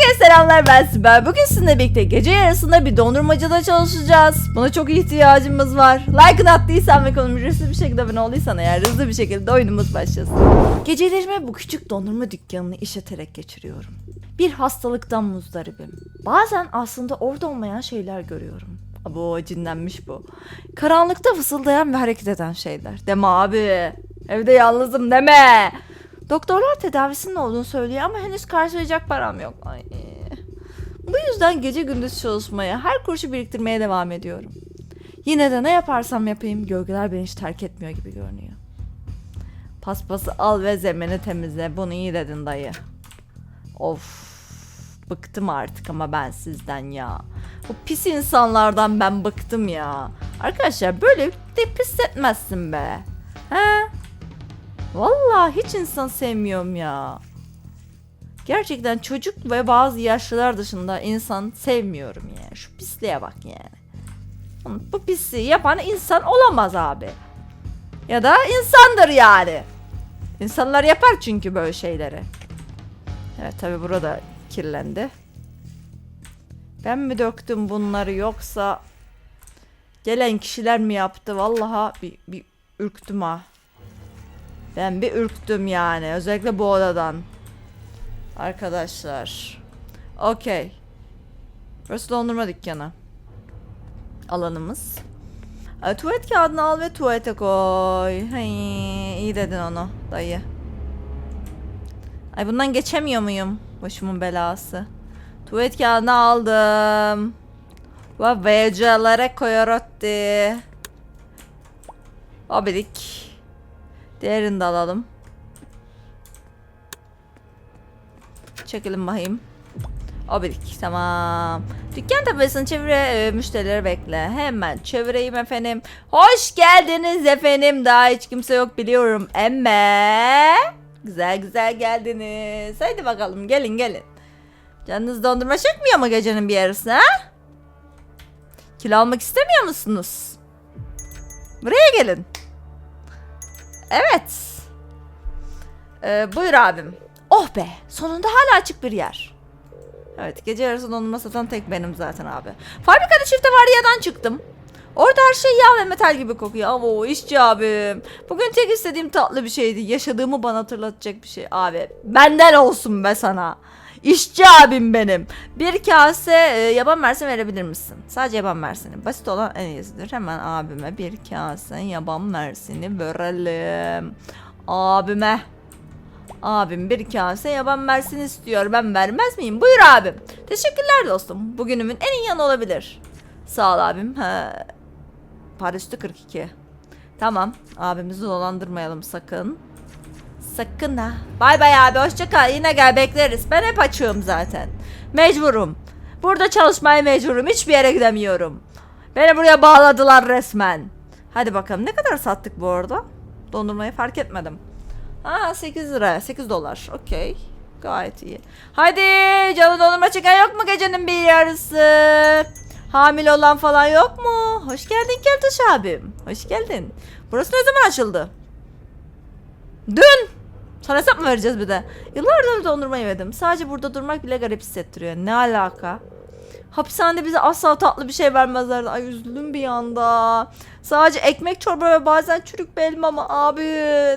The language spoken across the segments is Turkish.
Herkese selamlar ben Sibel. Bugün sizinle birlikte gece yarısında bir dondurmacıda çalışacağız. Buna çok ihtiyacımız var. Like'ını attıysan ve kanalıma ücretsiz bir şekilde abone olduysan eğer hızlı bir şekilde oyunumuz başlasın. Gecelerimi bu küçük dondurma dükkanını işleterek geçiriyorum. Bir hastalıktan muzdaribim. Bazen aslında orada olmayan şeyler görüyorum. Bu cinlenmiş bu. Karanlıkta fısıldayan ve hareket eden şeyler. Deme abi. Evde yalnızım deme. Doktorlar tedavisinin olduğunu söylüyor ama henüz karşılayacak param yok. Ay. Bu yüzden gece gündüz çalışmaya, her kuruşu biriktirmeye devam ediyorum. Yine de ne yaparsam yapayım gölgeler beni hiç terk etmiyor gibi görünüyor. Paspası al ve zemini temizle. Bunu iyi dedin dayı. Of. Bıktım artık ama ben sizden ya. Bu pis insanlardan ben bıktım ya. Arkadaşlar böyle de pis etmezsin be. He? Vallahi hiç insan sevmiyorum ya. Gerçekten çocuk ve bazı yaşlılar dışında insan sevmiyorum yani. Şu pisliğe bak yani. Bu pisliği yapan insan olamaz abi. Ya da insandır yani. İnsanlar yapar çünkü böyle şeyleri. Evet tabi burada kirlendi. Ben mi döktüm bunları yoksa gelen kişiler mi yaptı? Vallahi bir, bir ürktüm ha. Ben bir ürktüm yani. Özellikle bu odadan. Arkadaşlar. Okey. Burası dondurma dükkanı. Alanımız. E, tuvalet kağıdını al ve tuvalete koy. Hey, iyi dedin onu dayı. Ay bundan geçemiyor muyum? Başımın belası. Tuvalet kağıdını aldım. Ve VC'lere koyorotti. Abidik. Diğerini de alalım. Çekelim bakayım. Abidik tamam. Dükkan tepesini çevire e, müşterileri bekle. Hemen çevireyim efendim. Hoş geldiniz efendim. Daha hiç kimse yok biliyorum. Emme. Güzel güzel geldiniz. Haydi bakalım gelin gelin. Canınız dondurma çekmiyor mu gecenin bir yarısı ha? Kilo almak istemiyor musunuz? Buraya gelin. Evet. Ee, buyur abim. Oh be sonunda hala açık bir yer. Evet gece yarısı dondurma satan tek benim zaten abi. Fabrikada çifte vardiyadan çıktım. Orada her şey yağ ve metal gibi kokuyor. Ama o işçi abim. Bugün tek istediğim tatlı bir şeydi. Yaşadığımı bana hatırlatacak bir şey. Abi benden olsun be sana. İşçi abim benim. Bir kase e, yaban mersin verebilir misin? Sadece yaban mersini. Basit olan en iyisidir. Hemen abime bir kase yaban mersini verelim. Abime. Abim bir kase yaban mersini istiyor. Ben vermez miyim? Buyur abim. Teşekkürler dostum. Bugünümün en iyi yanı olabilir. Sağ ol abim. He. Para üstü 42. Tamam. Abimizi dolandırmayalım sakın. Sakın ha. Bay bay abi hoşça kal. Yine gel bekleriz. Ben hep açığım zaten. Mecburum. Burada çalışmaya mecburum. Hiçbir yere gidemiyorum. Beni buraya bağladılar resmen. Hadi bakalım ne kadar sattık bu arada? Dondurmayı fark etmedim. Ha 8 lira. 8 dolar. Okey. Gayet iyi. Hadi canı dondurma çeken yok mu gecenin bir yarısı? Hamile olan falan yok mu? Hoş geldin Keltoş abim. Hoş geldin. Burası ne zaman açıldı? Dün. Sana hesap mı vereceğiz bir de? Yıllardır dondurma yemedim. Sadece burada durmak bile garip hissettiriyor. Ne alaka? Hapishanede bize asla tatlı bir şey vermezlerdi. Ay üzüldüm bir anda. Sadece ekmek çorba ve bazen çürük bir elma mı? Abi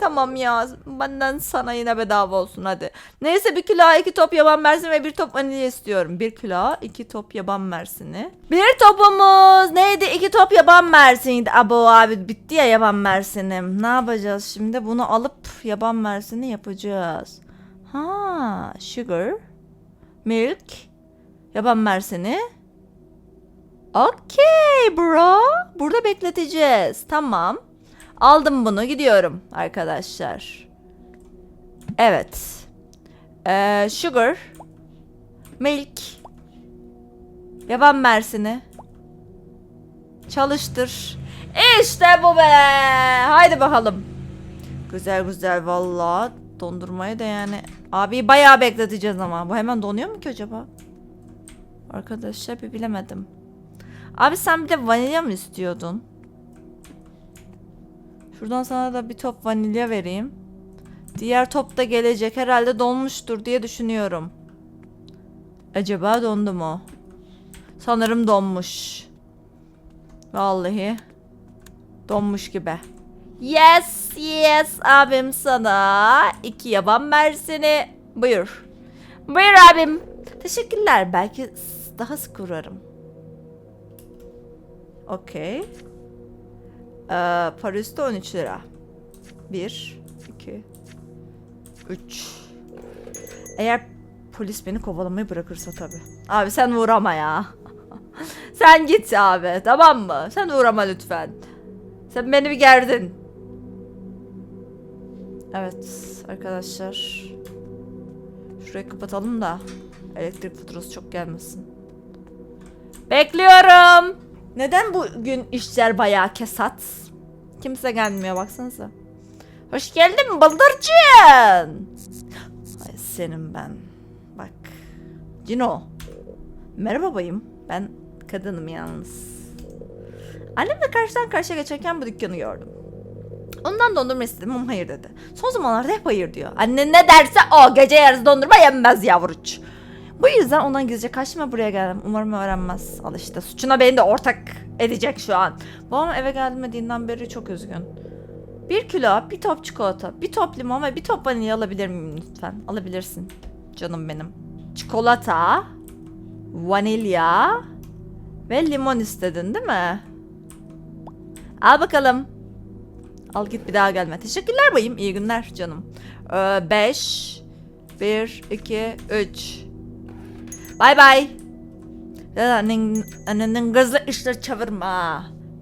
tamam ya. Benden sana yine bedava olsun hadi. Neyse bir kilo iki top yaban mersini ve bir top vanilya istiyorum. Bir kilo iki top yaban mersini. Bir topumuz neydi? İki top yaban mersiniydi. Abo abi bitti ya yaban mersinim. Ne yapacağız şimdi? Bunu alıp yaban mersini yapacağız. Ha, sugar, milk, yaban mersini. Okey bro. Burada bekleteceğiz. Tamam. Aldım bunu. Gidiyorum arkadaşlar. Evet. Ee, sugar. Milk. Yaban mersini. Çalıştır. İşte bu be. Haydi bakalım. Güzel güzel valla. Dondurmayı da yani. Abi bayağı bekleteceğiz ama. Bu hemen donuyor mu ki acaba? Arkadaşlar bir bilemedim. Abi sen bir de vanilya mı istiyordun? Şuradan sana da bir top vanilya vereyim. Diğer top da gelecek. Herhalde donmuştur diye düşünüyorum. Acaba dondu mu? Sanırım donmuş. Vallahi donmuş gibi. Yes, yes abim sana iki yaban mersini. Buyur. Buyur abim. Teşekkürler. Belki daha sık uğrarım. Okey. Ee, para üstü 13 lira. 1, 2, 3. Eğer polis beni kovalamayı bırakırsa tabii. Abi sen uğrama ya. sen git abi tamam mı? Sen uğrama lütfen. Sen beni bir gerdin. Evet arkadaşlar. Şurayı kapatalım da elektrik faturası çok gelmesin. Bekliyorum. Neden bugün işler bayağı kesat? Kimse gelmiyor baksanıza. Hoş geldin bıldırcın. Ay senin ben. Bak. Cino. Merhaba bayım. Ben kadınım yalnız. Annemle karşıdan karşıya geçerken bu dükkanı gördüm. Ondan dondurma istedim ama hayır dedi. Son zamanlarda hep hayır diyor. Anne ne derse o gece yarısı dondurma yenmez yavruç. Bu yüzden ondan gizlice kaçtım ve buraya geldim. Umarım öğrenmez. Al işte suçuna beni de ortak edecek şu an. Babam eve gelmediğinden beri çok üzgün. Bir kilo, bir top çikolata, bir top limon ve bir top vanilya alabilir miyim lütfen? Alabilirsin. Canım benim. Çikolata, vanilya ve limon istedin değil mi? Al bakalım. Al git bir daha gelme. Teşekkürler bayım. İyi günler canım. 5 1 2 3 Bay bay. Ya annen, annenin gızlı işler çevirme.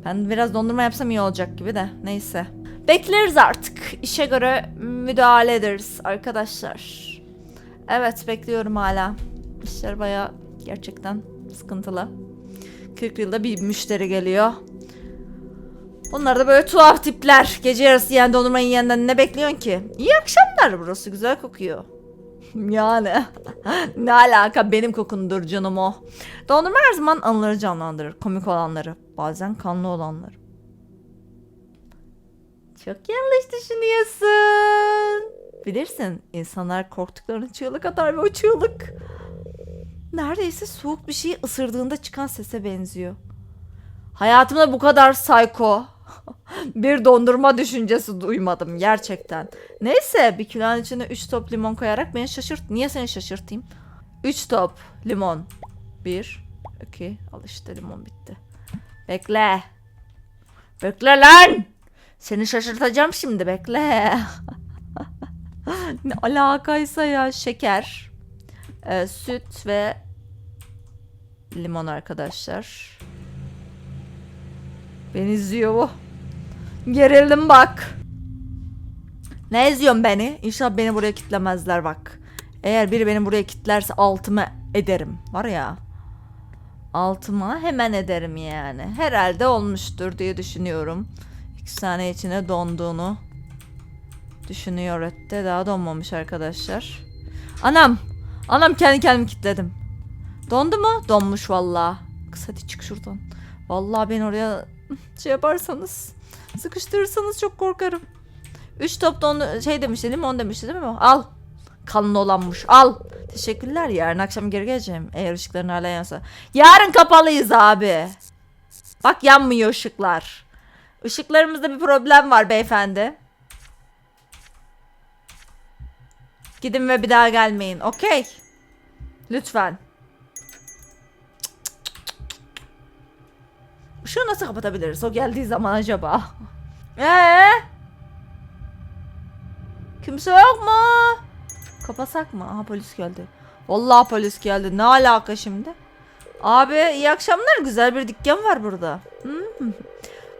Ben biraz dondurma yapsam iyi olacak gibi de. Neyse. Bekleriz artık. İşe göre müdahale ederiz arkadaşlar. Evet bekliyorum hala. İşler baya gerçekten sıkıntılı. 40 yılda bir müşteri geliyor. Onlar da böyle tuhaf tipler. Gece yarısı yiyen dondurma yiyenden ne bekliyorsun ki? İyi akşamlar burası güzel kokuyor. Yani ne alaka benim kokumdur canım o. Dondurma her zaman anıları canlandırır. Komik olanları. Bazen kanlı olanları. Çok yanlış düşünüyorsun. Bilirsin insanlar korktuklarını çığlık atar ve o çığlık neredeyse soğuk bir şeyi ısırdığında çıkan sese benziyor. Hayatımda bu kadar psycho bir dondurma düşüncesi duymadım gerçekten. Neyse bir kilonun içine 3 top limon koyarak beni şaşırt. Niye seni şaşırtayım? 3 top limon. 1, 2, al işte limon bitti. Bekle. Bekle lan. Seni şaşırtacağım şimdi bekle. ne alakaysa ya şeker, e, süt ve limon arkadaşlar. Beni izliyor bu. Gerildim bak. Ne izliyorsun beni? İnşallah beni buraya kitlemezler bak. Eğer biri beni buraya kitlerse altıma ederim. Var ya. Altıma hemen ederim yani. Herhalde olmuştur diye düşünüyorum. İki saniye içine donduğunu düşünüyor etti. Daha donmamış arkadaşlar. Anam. Anam kendi kendimi kitledim. Dondu mu? Donmuş vallahi. Kız hadi çık şuradan. Vallahi ben oraya şey yaparsanız sıkıştırırsanız çok korkarım. 3 top don şey demişti limon demişti değil mi? Al. Kanlı olanmış. Al. Teşekkürler. Yarın akşam geri geleceğim. Eğer ışıkların hala yansa. Yarın kapalıyız abi. Bak yanmıyor ışıklar. Işıklarımızda bir problem var beyefendi. Gidin ve bir daha gelmeyin. Okey. Lütfen. Işığı nasıl kapatabiliriz? O geldiği zaman acaba. Ee? Kimse yok mu? Kapasak mı? Aha polis geldi. Vallahi polis geldi. Ne alaka şimdi? Abi iyi akşamlar. Güzel bir dükkan var burada. Hmm.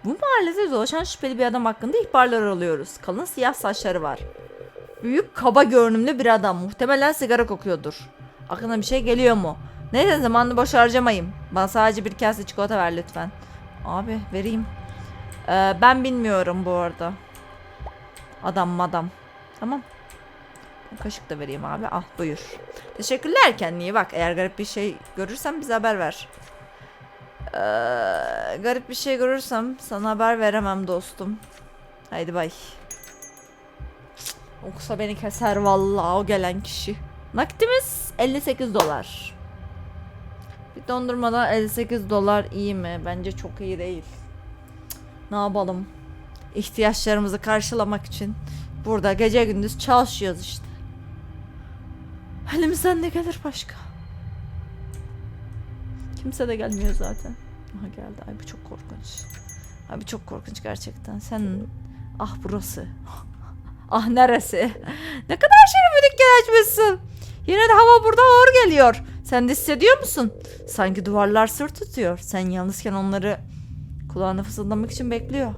Bu mahallede dolaşan şüpheli bir adam hakkında ihbarlar alıyoruz. Kalın siyah saçları var. Büyük kaba görünümlü bir adam. Muhtemelen sigara kokuyordur. Aklına bir şey geliyor mu? Neyse zamanını boş harcamayayım. Bana sadece bir kase çikolata ver lütfen. Abi vereyim. Ee, ben bilmiyorum bu arada. Adam madam. Tamam. Kaşık da vereyim abi. Al buyur. Teşekkürler kendine bak. Eğer garip bir şey görürsem bize haber ver. Ee, garip bir şey görürsem sana haber veremem dostum. Haydi bay. Yoksa beni keser vallahi o gelen kişi. Nakitimiz 58 dolar. Günlük dondurmada 58 dolar iyi mi? Bence çok iyi değil. Ne yapalım? İhtiyaçlarımızı karşılamak için burada gece gündüz çalışıyoruz işte. Elimizden ne gelir başka? Kimse de gelmiyor zaten. Aha geldi. Ay bu çok korkunç. Ay bu çok korkunç gerçekten. Sen ah burası. ah neresi? ne kadar şirin bir dükkan açmışsın. Yine de hava burada ağır geliyor. Sen de hissediyor musun? Sanki duvarlar sır tutuyor. Sen yalnızken onları kulağına fısıldamak için bekliyor.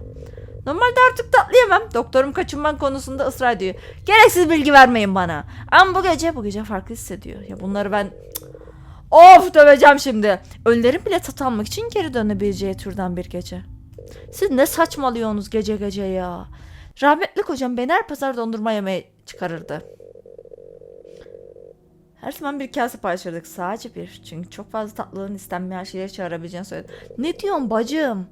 Normalde artık tatlı. Doktorum kaçınman konusunda ısrar ediyor. Gereksiz bilgi vermeyin bana. Ama bu gece bu gece farklı hissediyor. Ya bunları ben Of döveceğim şimdi. Ölülerin bile tat almak için geri dönebileceği türden bir gece. Siz ne saçmalıyorsunuz gece gece ya. Rahmetli kocam beni her pazar dondurma yemeye çıkarırdı. Her zaman bir kase paylaşırdık. Sadece bir. Çünkü çok fazla tatlılığın istenmeyen şeyleri çağırabileceğini söyledi. Ne diyorsun bacım?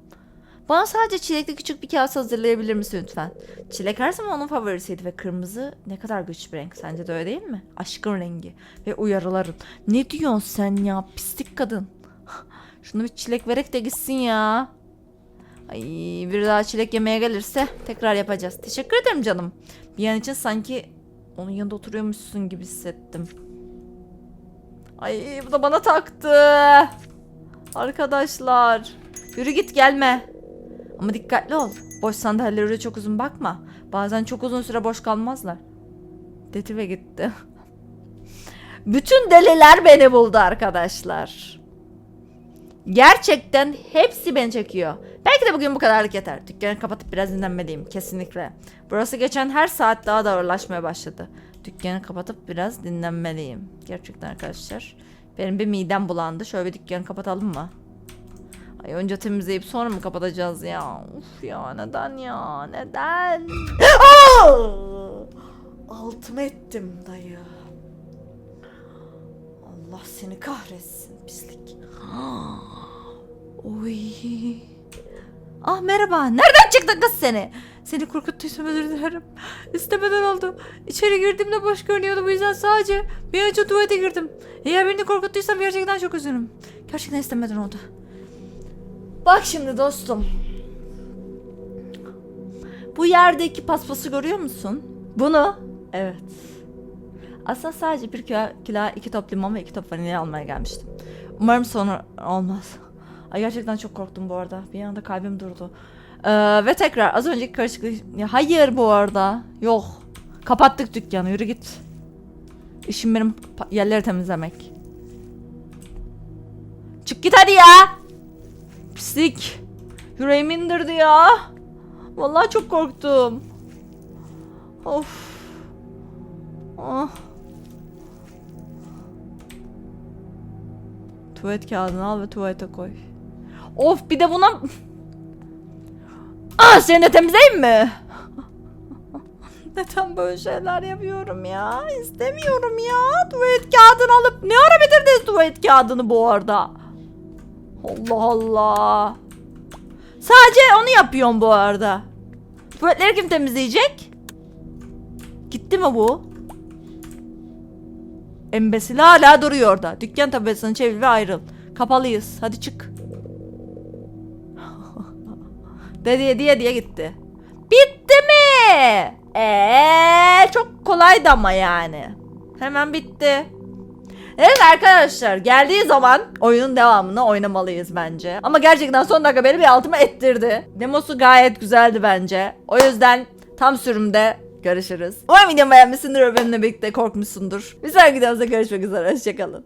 Bana sadece çilekli küçük bir kase hazırlayabilir misin lütfen? Çilek her zaman onun favorisiydi ve kırmızı ne kadar güçlü bir renk. Sence de öyle değil mi? Aşkın rengi ve uyarıların. Ne diyorsun sen ya pislik kadın? Şunu bir çilek verek de gitsin ya. Ay bir daha çilek yemeye gelirse tekrar yapacağız. Teşekkür ederim canım. Bir an için sanki onun yanında oturuyormuşsun gibi hissettim. Ay bu da bana taktı. Arkadaşlar. Yürü git gelme. Ama dikkatli ol. Boş sandalyelere çok uzun bakma. Bazen çok uzun süre boş kalmazlar. Dedi ve gitti. Bütün deliler beni buldu arkadaşlar. Gerçekten hepsi beni çekiyor. Belki de bugün bu kadarlık yeter. Dükkanı kapatıp biraz dinlenmeliyim kesinlikle. Burası geçen her saat daha da ağırlaşmaya başladı. Dükkanı kapatıp biraz dinlenmeliyim. Gerçekten arkadaşlar. Benim bir midem bulandı. Şöyle bir dükkanı kapatalım mı? Ay önce temizleyip sonra mı kapatacağız ya? Uf ya neden ya? Neden? Aa! Altıma ettim dayı. Allah seni kahretsin pislik. Oy. Ah merhaba. Nereden çıktın kız seni? Seni korkuttuysam özür dilerim. İstemeden oldu. İçeri girdiğimde boş görünüyordu bu yüzden sadece bir önce tuvalete girdim. Eğer birini korkuttuysam gerçekten çok üzgünüm. Gerçekten istemeden oldu. Bak şimdi dostum. Bu yerdeki paspası görüyor musun? Bunu. Evet. Aslında sadece bir kilo, kilo iki top limon ve iki top vanilya almaya gelmiştim. Umarım sonra olmaz. Ay gerçekten çok korktum bu arada. Bir anda kalbim durdu. Ee, ve tekrar az önceki karışıklık... Ya hayır bu arada. Yok. Kapattık dükkanı. Yürü git. İşim benim yerleri temizlemek. Çık git hadi ya. Pislik. Yüreğimi indirdi ya. Vallahi çok korktum. Of. Ah. Tuvalet kağıdını al ve tuvalete koy. Of bir de buna... Ah seni de temizleyeyim mi? Neden böyle şeyler yapıyorum ya? İstemiyorum ya. Tuvalet kağıdını alıp... Ne ara bitirdiniz tuvalet kağıdını bu arada? Allah Allah. Sadece onu yapıyorum bu arada. Tuvaletleri kim temizleyecek? Gitti mi bu? Embesil hala duruyor orada. Dükkan tablasını çevir ve ayrıl. Kapalıyız. Hadi çık. Dedi diye diye gitti. Bitti mi? Eee çok kolaydı ama yani. Hemen bitti. Evet arkadaşlar geldiği zaman oyunun devamını oynamalıyız bence. Ama gerçekten son dakika beni bir altıma ettirdi. Demosu gayet güzeldi bence. O yüzden tam sürümde görüşürüz. Umarım videomu beğenmişsindir ve benimle birlikte korkmuşsundur. Bir sonraki videomuzda görüşmek üzere. Hoşçakalın.